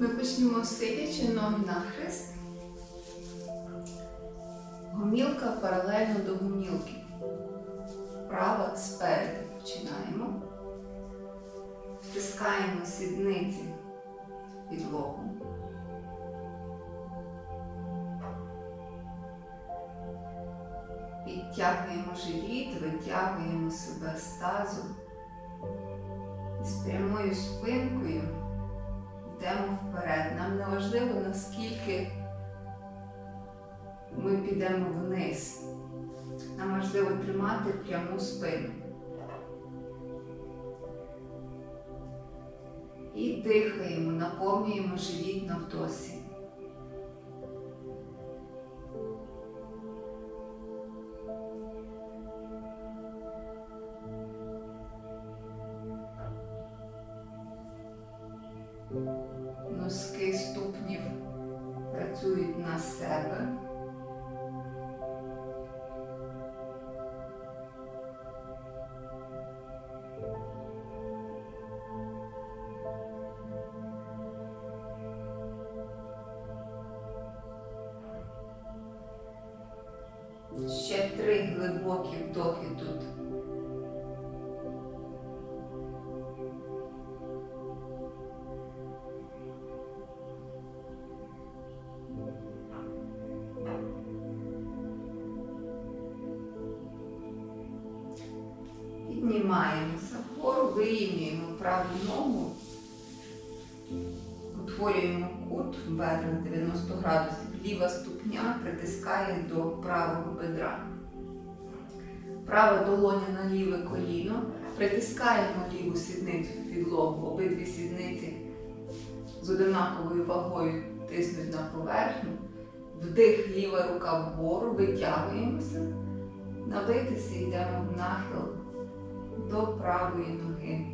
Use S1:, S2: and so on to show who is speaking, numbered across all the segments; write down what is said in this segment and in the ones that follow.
S1: Ми почнемо сидячи ноги нахрест. Гомілка паралельно до гомілки. Права спереду починаємо. Втискаємо сідниці в підлогу. Підтягуємо живіт, витягуємо себе з тазу. І з прямою спинкою йдемо вперед. Нам не важливо, наскільки ми підемо вниз. Нам важливо тримати пряму спину. І дихаємо, наповнюємо живіт на вдосі. Три глибокі вдохи тут. Притискаємо ліву сідницю в підлогу, обидві сідниці з одинаковою вагою тиснуть на поверхню. Вдих, ліва рука вгору, витягуємося. На витисі йдемо в нахил до правої ноги.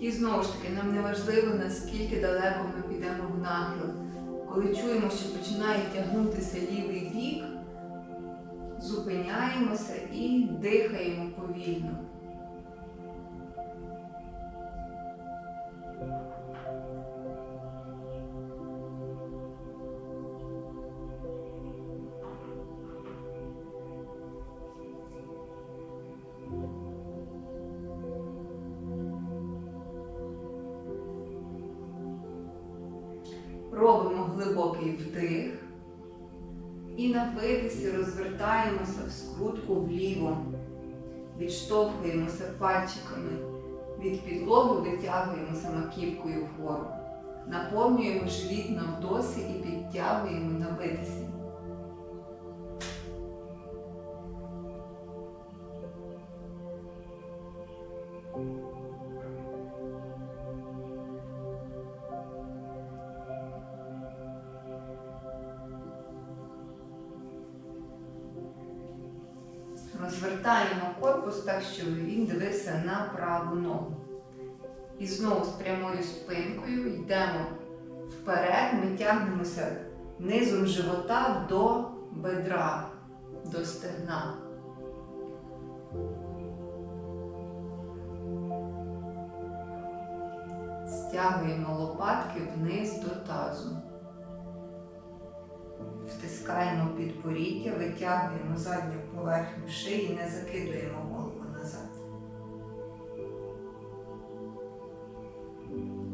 S1: І знову ж таки, нам не важливо, наскільки далеко ми підемо в нахил. Коли чуємо, що починає тягнутися лівий бік, зупиняємося і дихаємо повільно. Робимо глибокий вдих і на видисі розвертаємося в скрутку вліво. Відштовхуємося пальчиками від підлоги, витягуємося маківкою вгору. Наповнюємо живіт на вдосі і підтягуємо на видисі. Праву ногу. І знову з прямою спинкою йдемо вперед, ми тягнемося низом живота до бедра, до стегна. Стягуємо лопатки вниз до тазу. Втискаємо підборіддя, витягуємо задню поверхню шиї, не закидуємо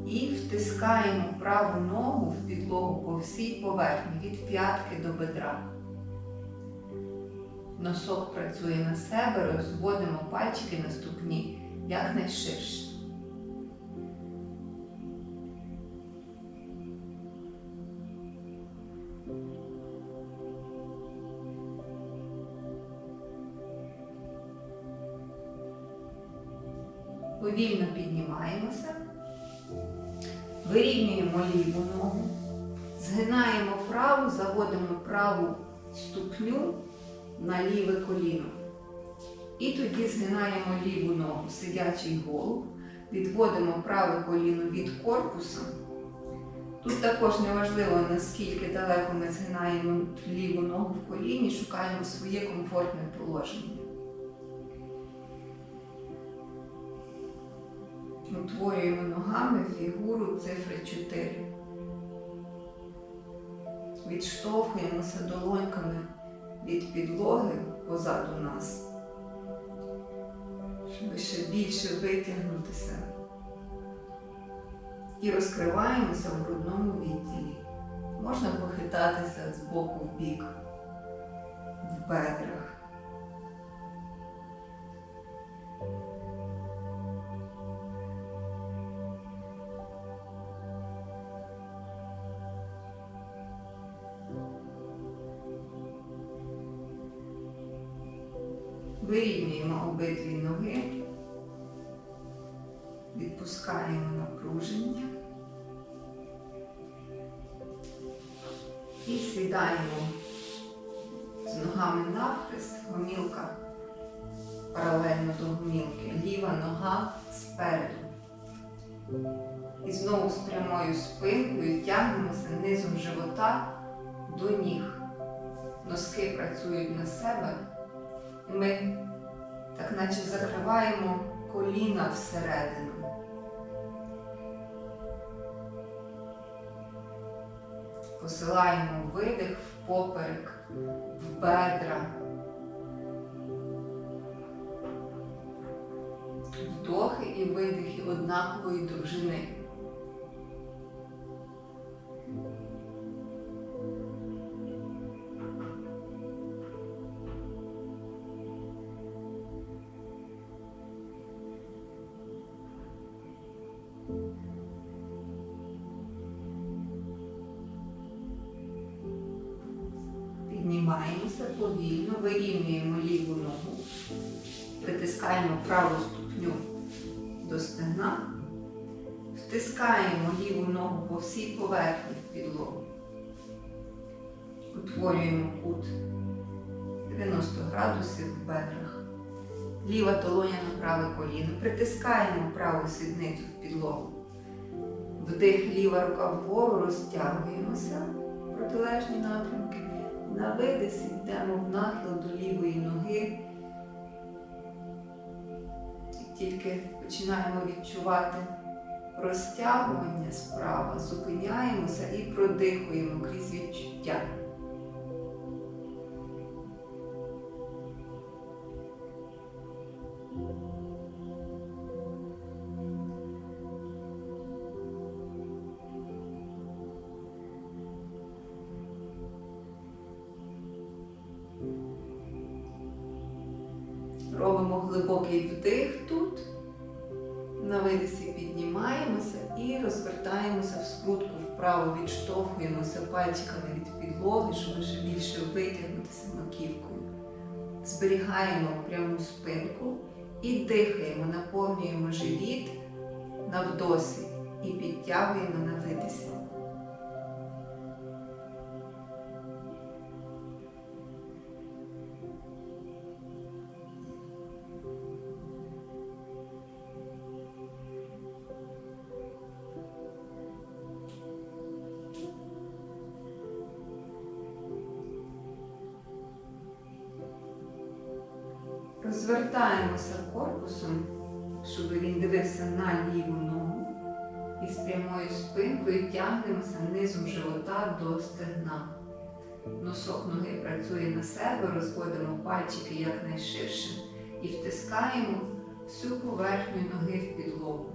S1: І втискаємо праву ногу в підлогу по всій поверхні від п'ятки до бедра. Носок працює на себе, розводимо пальчики на ступні якнайширше. Ступню на ліве коліно. І тоді згинаємо ліву ногу, сидячий голуб, відводимо праве коліно від корпуса. Тут також не важливо, наскільки далеко ми згинаємо ліву ногу в коліні, шукаємо своє комфортне положення. Утворюємо ногами фігуру цифри 4. Відштовхуємося долоньками від підлоги позаду нас, щоб ще більше витягнутися. І розкриваємося в грудному відділі. Можна похитатися з боку в бік, в бедрах. Вирівнюємо обидві ноги, відпускаємо напруження і сідаємо з ногами навхрест, гомілка паралельно до гомілки, ліва нога спереду. І знову з прямою спинкою тягнемося низом живота до ніг. Носки працюють на себе. Ми так наче закриваємо коліна всередину. Посилаємо видих в поперек, в бедра. Вдохи і видихи однакової довжини. Праву ступню до стегна, втискаємо ліву ногу по всій поверхні в підлогу. Утворюємо кут 90 градусів в бедрах. Ліва долоня на праве коліно. Притискаємо праву сідницю в підлогу. Вдих, ліва рука вгору, розтягуємося протилежні напрямки. На видисі йдемо в нахил до лівої ноги. Тільки починаємо відчувати розтягування справа, зупиняємося і продихуємо крізь відчуття. Робимо глибокий вдих тут. На видисі піднімаємося і розвертаємося в скрутку вправо, відштовхуємося пальчиками від підлоги, щоб ще більше витягнутися маківкою. Зберігаємо пряму спинку і дихаємо, наповнюємо живіт на вдосі і підтягуємо на видисі. Розвертаємося корпусом, щоб він дивився на ліву ногу. І з прямою спинкою тягнемося низом живота до стегна. Носок ноги працює на себе, розводимо пальчики якнайширше і втискаємо всю поверхню ноги в підлогу.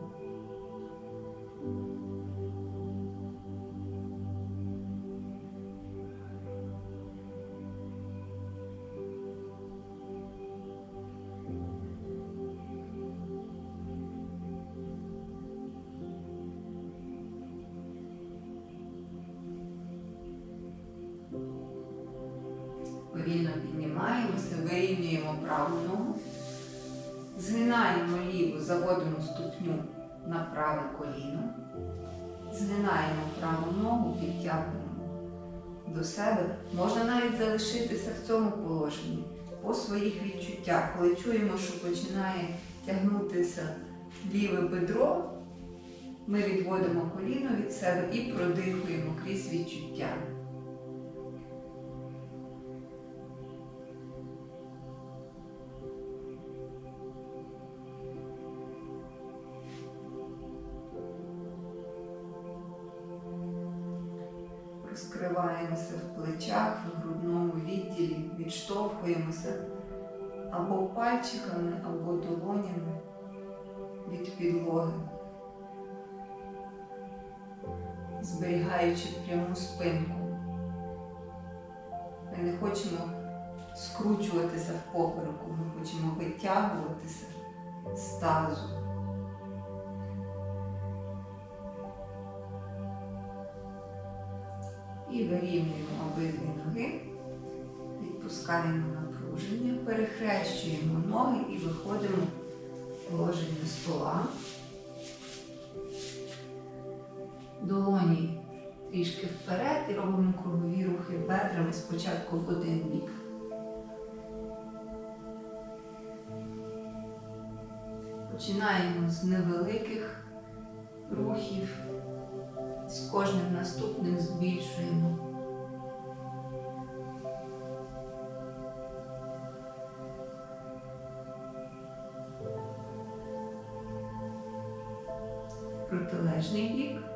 S1: Праву ногу, згинаємо ліву, заводимо ступню на праве коліно, згинаємо праву ногу, підтягуємо до себе. Можна навіть залишитися в цьому положенні по своїх відчуттях. Коли чуємо, що починає тягнутися ліве бедро, ми відводимо коліно від себе і продихуємо крізь відчуття. Пальчиками, або долонями від підлоги, зберігаючи пряму спинку. Ми не хочемо скручуватися в попереку, ми хочемо витягуватися з тазу. І вирівнюємо обидві ноги, відпускаємо напруження, перехрещуємо ноги і виходимо в положення стола. Долоні трішки вперед і робимо кругові рухи бедрами спочатку в один бік. Починаємо з невеликих рухів, з кожним наступним збільшуємо. Протилежний бік.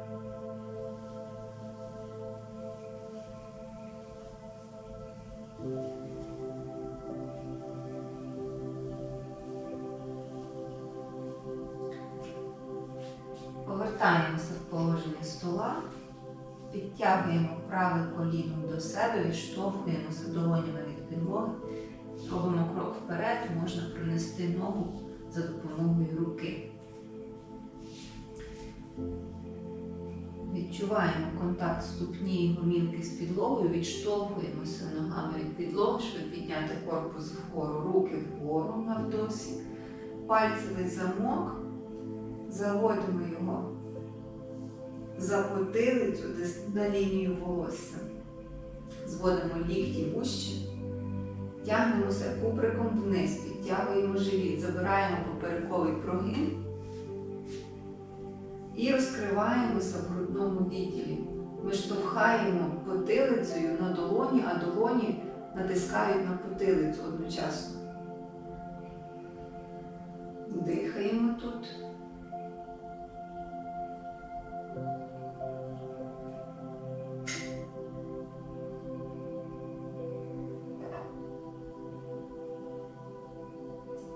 S1: Відчуваємо контакт ступні і гомілки з підлогою, відштовхуємося ногами від підлоги, щоб підняти корпус вгору, руки вгору навдосі, пальцевий замок, заводимо його за потилицю на лінію волосся. Зводимо лікті вужче, тягнемося куприком вниз, підтягуємо живіт, забираємо поперековий прогин і розкриваємося в грудному відділі. Ми штовхаємо потилицею на долоні, а долоні натискають на потилицю одночасно. Дихаємо тут.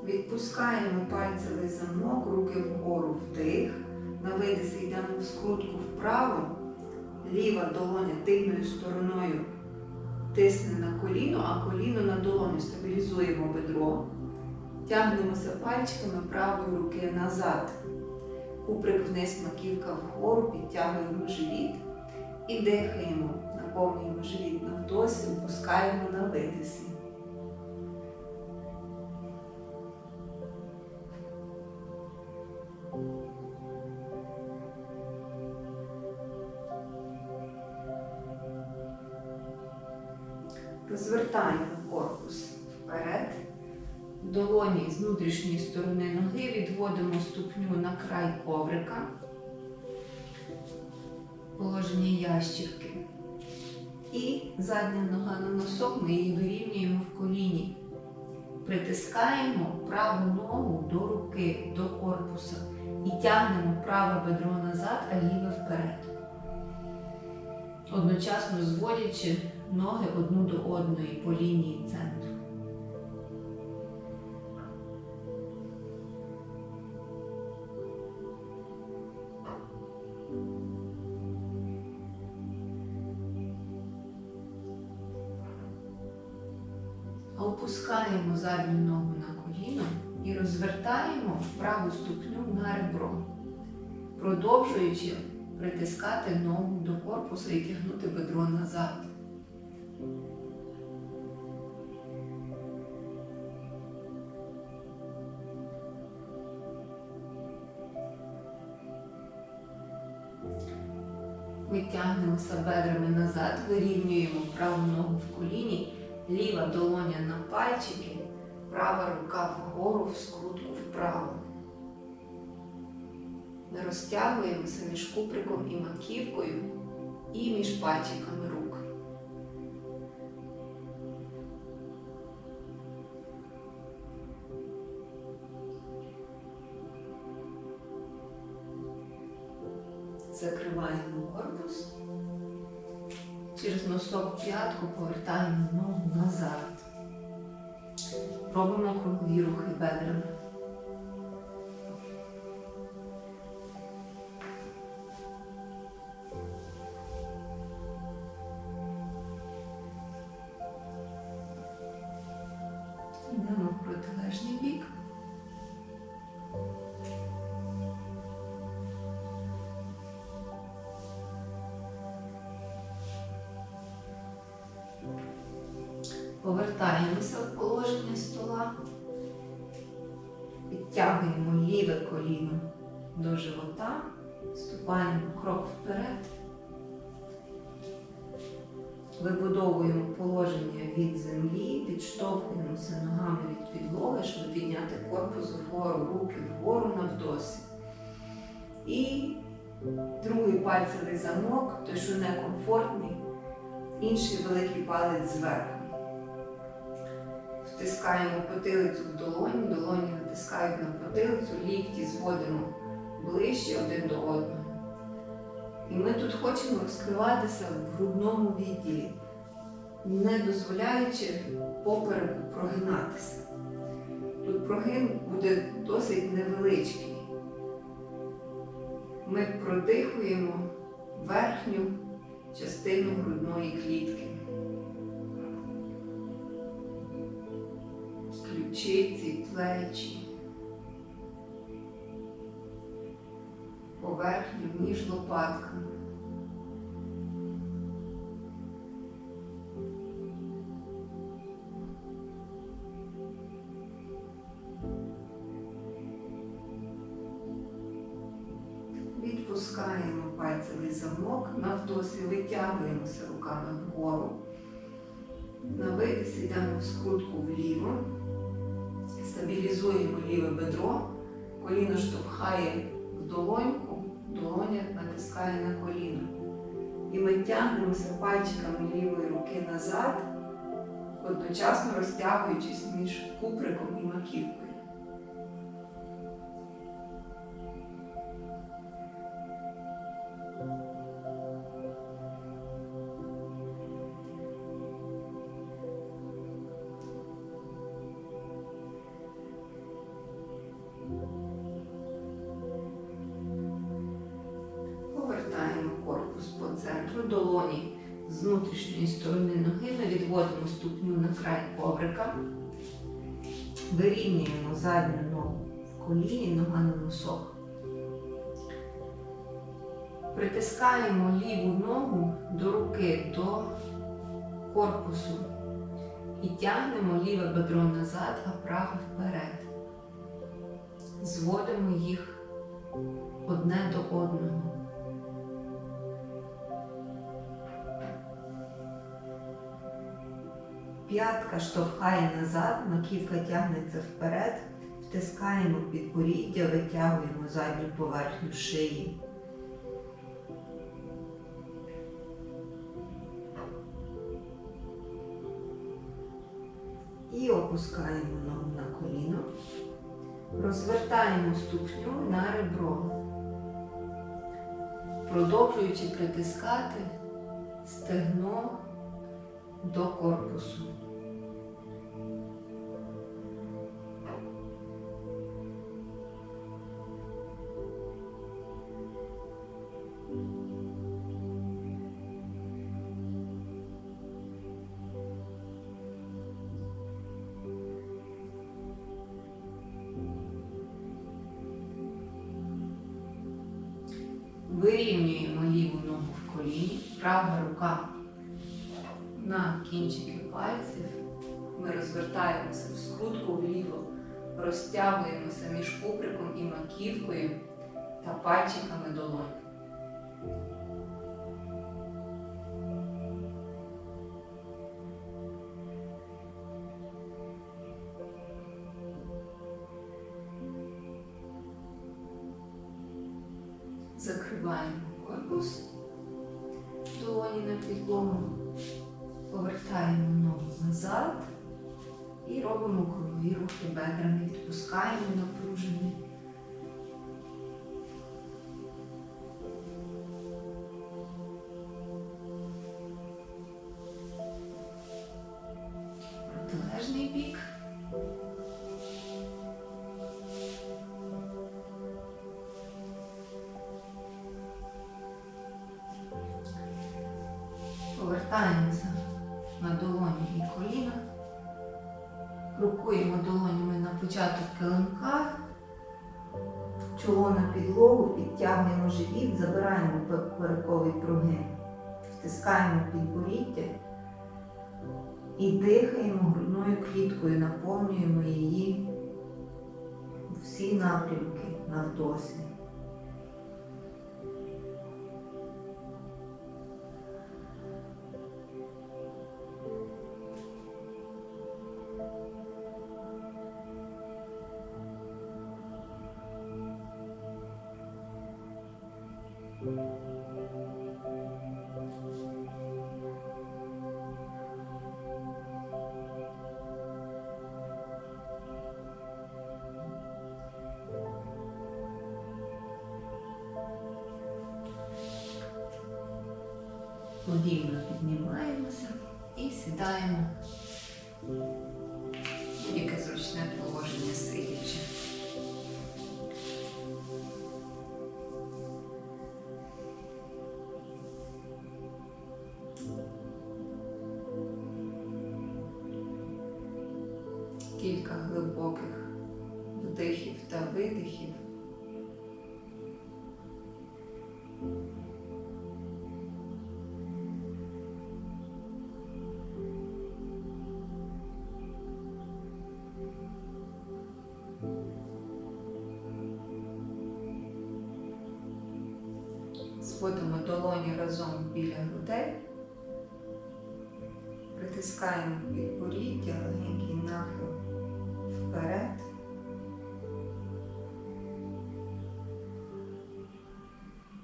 S1: Відпускаємо пальцевий замок, руки вгору вдих. На видисі йдемо в скрутку вправо. Ліва долоня тильною стороною тисне на коліно, а коліно на долоню стабілізуємо бедро. Тягнемося пальчиками правої руки назад. Куприк вниз, маківка вгору, підтягуємо живіт і дихаємо, наповнюємо живіт на вдосі, опускаємо на видисі. Розвертаємо корпус вперед. Долоні з внутрішньої сторони ноги відводимо ступню на край коврика. Положення ящівки. І задня нога на носок ми її вирівнюємо в коліні. Притискаємо праву ногу до руки, до корпуса і тягнемо праве бедро назад, а ліве вперед. Одночасно зводячи ноги одну до одної по лінії центру. Опускаємо задню ногу на коліно і розвертаємо праву ступню на ребро, продовжуючи притискати ногу до корпусу і тягнути бедро назад. Витягнемося бедрами назад, вирівнюємо праву ногу в коліні, ліва долоня на пальчики, права рука вгору в скрутку вправо. Розтягуємося між куприком і маківкою і між пальчиками через п'ятку повертаємо ногу назад. Робимо кругові рухи бедрами. Повертаємося в положення стола. Підтягуємо ліве коліно до живота, ступаємо крок вперед. Вибудовуємо положення від землі, відштовхуємося ногами від підлоги, щоб підняти корпус вгору, руки вгору навдосі. І другий пальцевий замок, той, що некомфортний, інший великий палець зверху. Втискаємо потилицю в долоні, долоні натискають на потилицю, лікті зводимо ближче один до одного. І ми тут хочемо розкриватися в грудному відділі, не дозволяючи попереку прогинатися. Тут прогин буде досить невеличкий. Ми продихуємо верхню частину грудної клітки. Ключиці, плечі, поверхню між лопатками. Відпускаємо пальцевий замок, навдосі витягуємося руками вгору. На видис йдемо в скрутку ліве бедро, коліно штовхає в долоньку, долоня натискає на коліно. І ми тягнемося пальчиками лівої руки назад, одночасно розтягуючись між куприком і маківкою. Задню ногу в коліні, нога на носок. Притискаємо ліву ногу до руки, до корпусу. І тягнемо ліве бедро назад, а праве вперед. Зводимо їх одне до одного. П'ятка штовхає назад, маківка тягнеться вперед, втискаємо підборіддя, витягуємо задню поверхню шиї. І опускаємо ногу на коліно, розвертаємо ступню на ребро, продовжуючи притискати стегно до корпусу. Та пальчиками долонь. Поперековий прогин, втискаємо підборіддя і дихаємо грудною кліткою, наповнюємо її всі напрямки на Кілька глибоких вдихів та видихів.